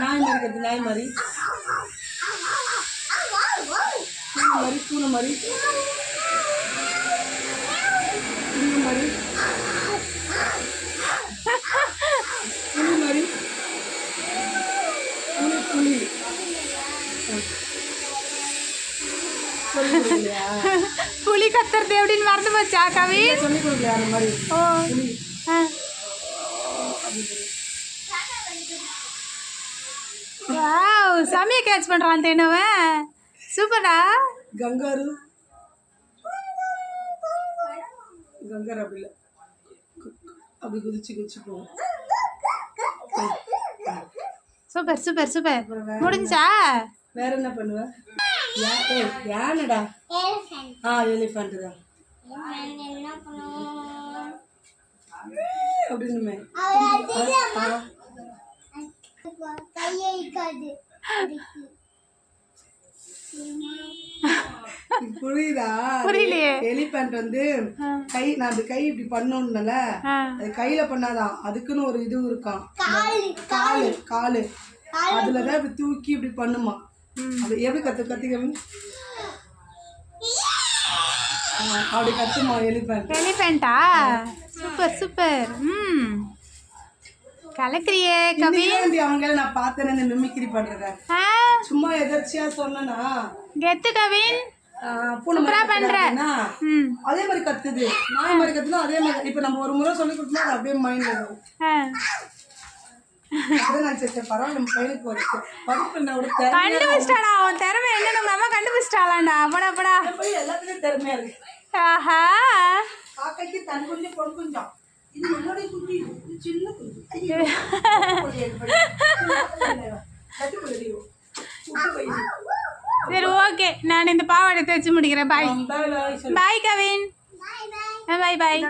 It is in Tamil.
நாய் மாதிரி கத்து நாய் மாதிரி பூனை மாதிரி பூனை மாதிரி பூனை மாதிரி புலி மாதிரி புலி புலி சொல்லி கொடுக்கலையா புலி கத்துறது எப்படின்னு மறந்து போச்சா கவின் சொல்லி கொடுக்கலையா அந்த மாதிரி வாவ் செமையா கேட்ச் பண்ணுறான் தேனவன் சூப்பரா கங்காரு. கங்காரு அப்படி இல்லை. அப்படி குதிச்சு குதிச்சு போகும். Super super super. முடிஞ்சா வேற என்ன? பண்ணுவ? யானைடா? ஆ எலிஃபண்ட் தான். அப்படின்னுமே. புரியுதா? புரியலையே. எலிபென்ட் வந்து கை நான் அந்த கை இப்படி பண்ணணும்னால ஆ. அது கையில பண்ணாதான். அதுக்குன்னு ஒரு இது இருக்கான் காலு காலு அதுலதான் இப்படி தூக்கி இப்படி பண்ணுமா. அது எப்படி கத்து கத்துக்க அப்படி கத்துமா எலிபென்ட் எலிஃபெண்டா சூப்பர் சூப்பர். ம். கலக்கிறியே கவின் அவங்க நான் பார்த்தேன் இந்த மிமிக்ரி பண்றத. சும்மா எதர்ச்சியா சொன்னனா? கெத்து கவின் பண்ற. ம். அதே மாதிரி கத்துது. நாய் மாதிரி கத்துனா அதே மாதிரி இப்ப நம்ம ஒரு முறை சொல்லி கொடுத்தா அது அப்படியே மைண்ட்ல வரும். நம்ம என்ன கண்டுபிடிச்சிட்டாடா அவன் திறமை என்னன்னு உங்க அம்மா கண்டுபிடிச்சிட்டாளாண்டா? அப்படா அப்படா எல்லாத்துலயும் திறமையா இருக்கு. ஆஹா. காக்கைக்கு தன் குஞ்சம் பொன் குஞ்சம் இது என்னுடைய குஞ்சு சரி ஓகே. நான் இந்த பாவாடை தைச்சு முடிக்கிறேன். பாய் பாய் கவின். பாய் பாய்